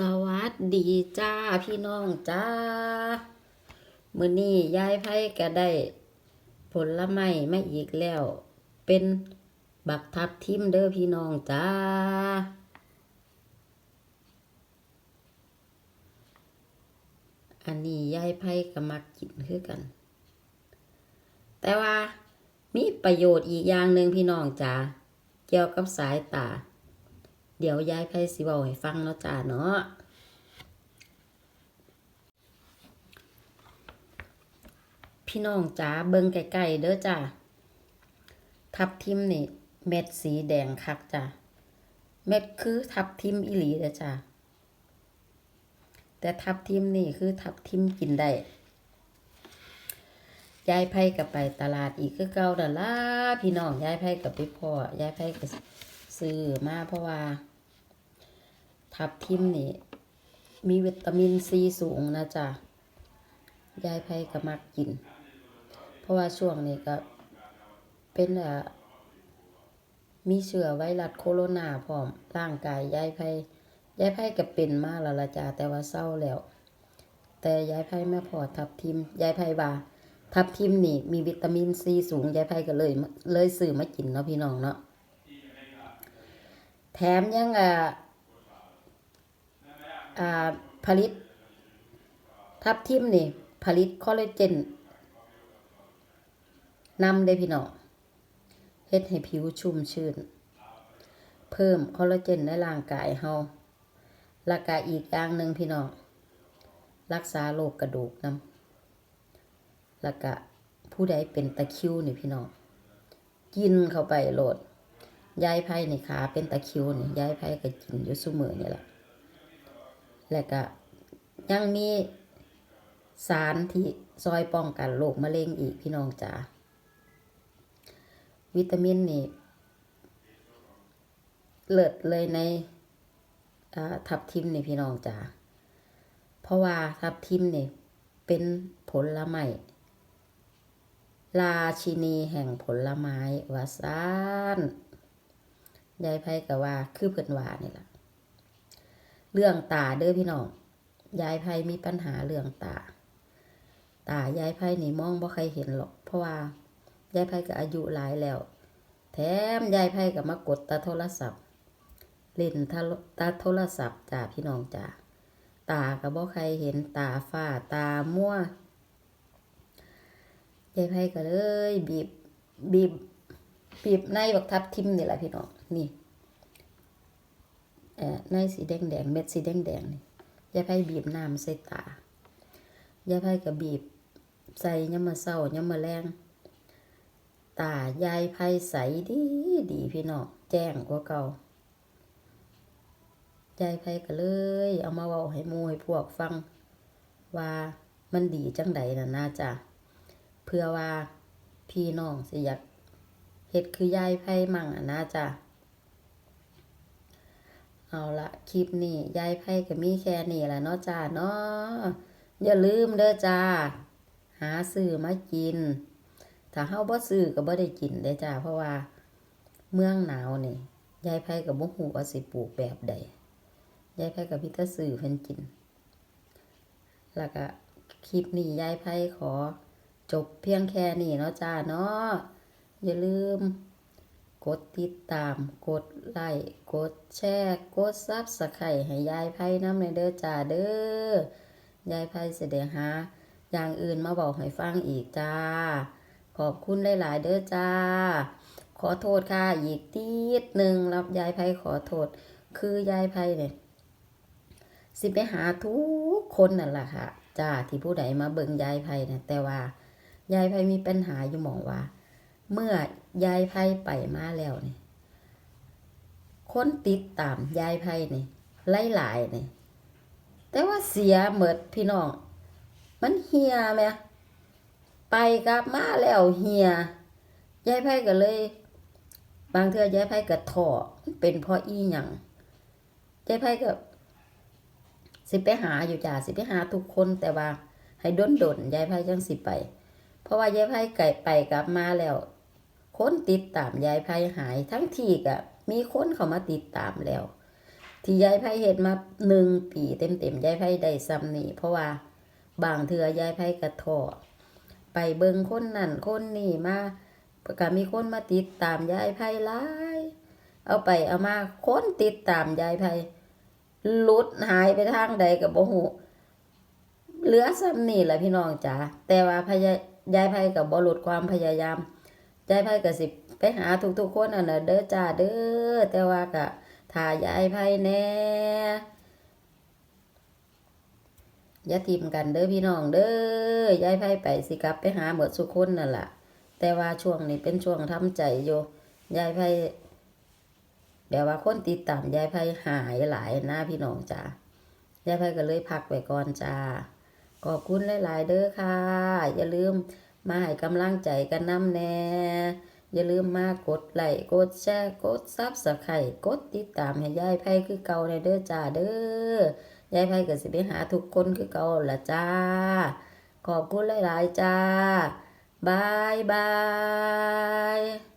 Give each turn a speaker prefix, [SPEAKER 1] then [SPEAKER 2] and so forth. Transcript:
[SPEAKER 1] สวัสดีจ้าพี่น้องจ้ามือนี้ยายไพ่ก็ได้ ผลไม้ไมาอีกแล้ว เป็นบักทับทิมเด้อพี่น้องจ้า อันนี้ยายไพ่ก็มักกินคือกัน แต่ว่ามีประโยชน์อีกอย่างหนึ่งพี่น้องจ้าเกี่ยวกับสายตา เดี๋ยวยายไพ่สิบอกให้ฟังเนาะจ้าเนาะพี่น้องจ๋าเบิ่งไกลๆเด้อจ้าทับทิมนี่ เม็ดสีแดงคักจ้าเม็ดคือทับทิมอีหลีเด้อจ้าแต่ทับทิมนี่คือทับทิมกินได้ยายไพ่กับไปตลาดอีกคือเก่าดอล่ะพี่น้องยายไพ่กับไปพ่อยายไพ่ก็ซื้อมาเพราะว่า ทับทิมนี่ มีวิตามินซีสูงนะจ๊ะยายไพ่ก็มักกิน เพราะว่าช่วงนี้ก็เป็นอ่ามีเชื้อไวรัสโคโรนาพร้อมร่างกายยายไพ่ยายไพ่ก็เป็นมากแล้วละจ้ะแต่ว่าเศร้าแล้ว แต่ยายไพ่ไม่พอทับทิมยายไพ่ว่าทับทิมนี่ มีวิตามินซีสูงยายไพ่ก็เลย เลยซื้อมากินเนาะพี่น้องเนาะแถมยังอ่าอ่า ผลิต ทับทิมนี่ ผลิตคอลลาเจนนำได้พี่น้องเฮ็ดให้ผิวชุ่มชื่นเพิ่มคอลลาเจนในร่างกายเฮาแล้วก็อีกอย่างหนึ่งพี่น้อง รักษาโรคกระดูกนำแล้วก็ผู้ใดเป็นตะคิวนี่พี่น้อง กินเข้าไปโหลด ยายไผ่นี่ขาเป็นตะคิวนี่ ยายไผ่ก็กินอยู่ซุมือนี่แหละ แล้วก็ยังมีสารที่ซอยป้องกันโรคมะเร็งอีกพี่น้องจ๋าวิตามินนี่เลิศเลยในทับทิมนี่พี่น้องจ๋าเพราะว่าทับทิมนี่เป็นผลไม้ราชินีแห่งผลไม้วาซานยายไพ่ก็ว่าคือเพิ่นว่านี่ล่ะ เรื่องตาเด้อพี่น้องยายไพ่มีปัญหาเรื่องตา ตายายไพ่นี่มองบ่ใครเห็นหรอก เพราะว่ายายไพ่ก็อายุหลายแล้ว แถมยายไพ่ก็มากดตาโทรศัพท์ เล่นตาโทรศัพท์จ้าพี่น้องจ้าตาก็บ่ใครเห็นตาฝ้าตามั่วยายไพ่ก็เลยบีบบีบบีบในบักทับทิมนี่แหละพี่น้องนี่ ในสีแดงแดงเม็ดสีแดงแดงนี่ยายไพ่บีบน้ำใส่ตายายไพ่ก็บีบ ใส่ยามมาเศร้ายามมาแรงตายายไพ่ใสดีดีพี่น้องแจ้งกว่าเก่ายายไพ่ก็เลย เอามาเว้าให้มูให้พวกฟัง ว่ามันดีจังใดน่ะน่าจะเพื่อว่าพี่น้องสิอยากเฮ็ดคือยายไพ่มั่งอะนะจ้ะ เอาละคลิปนี้ยายไพ่ก็มีแค่นี้แหละเนาะจ้าเนาะอย่าลืมเด้อจ้า หาซื้อมากิน ถ้าเฮาบ่ซื้อก็บ่ได้กินเด้อจ้า เพราะว่า เมืองหนาวนี่ยายไพ่ก็บ่ฮู้ว่าสิปลูกแบบใดยายไพ่ก็มีแต่ซื้อเพิ่นกิน แล้วก็คลิปนี้ยายไพ่ขอ จบเพียงแค่นี้เนาะจ้าเนาะอย่าลืม กดติดตาม กดไลค์กดแชร์กดซับสไครต์ให้ยายไพ่น้ำในเด้อจ้าเด้อยายไพ่เสด็จหาอย่างอื่นมาบอกให้ฟังอีกจ้า ขอบคุณหลายๆเด้อจ้า ขอโทษค่ะอีกทีหนึ่งรับยายไพ่ขอโทษ คือยายไพ่เนี่ยสิไปหาทุกคนนั่นแหละค่ะจ้าที่ผู้ใดมาเบิ่งยายไพ่นะแต่ว่ายายไพ่มีปัญหาอยู่หมองว่า เมื่อยายไพ่ไปมาแล้วนี่คนติดตามยายไพ่นี่หลายๆนี่แต่ว่าเสียเหมดพี่น้อง มันเฮียไหมไปกลับมาแล้วเฮียยายไพ่ก็เลย บางเทื่อยายไพ่ก็ท้อเป็นพราะอีหยังยายไพ่ก็สิไปหาอยู่จ้าสิไปหาทุกคนแต่ว่าให้ด้นดนยายไพ่จังสิไป เพราะว่ายายไพ่ไก่ไปกลับมาแล้ว คนติดตามยายไพ่หายทั้งที่ก็มีคนเขามาติดตามแล้ว ที่ยายไพ่เฮ็ดมาหนึ่งปีเต็มๆยายไพ่ได้ซ้ำนี่เพราะว่าบางเทื่อยายไพ่กระทอไปเบิงคนนั่นคนนี่มาก็มีคนมาติดตามยายไพ่หลายเอาไปเอามาคนติดตามยายไพ่หลุดหายไปทางใดก็บ่ฮู้เหลือซ้ำนี่แหละพี่น้องจ๋าแต่ว่าพยายายไพ่ก็บ่ลดความพยายาม ยายไพ่ก็สิไปหาทุกๆคนนั่นน่ะเด้อจ้าเด้อแต่ว่าก็ถ้ายายไพ่แน่อย่าทิมกันเด้อพี่น้องเด้อยายไพ่ไปสิกลับไปหาหมดสุกคนนั่นล่ะแต่ว่าช่วงนี้เป็นช่วงทำใจอยู่ยายไพ่แบบว่าคนติดตามยายไพ่หายหลายนะพี่น้องจ้ายายไพ่ก็เลยพักไปก่อนจ้าขอบคุณหลาย ๆ เด้อค่ะ อย่าลืม มาให้กำลังใจกันน้ำแน่อย่าลืมมากดไลค์กดแชร์กดซับสไครต์กดติดตามให้ยายไพ่คือเก่าในเด้อจ้าเด้อยายไพ่ก็สิไปหาทุกคนคือเก่าละจ้า ขอบคุณหลาย ๆ จ้าบายบาย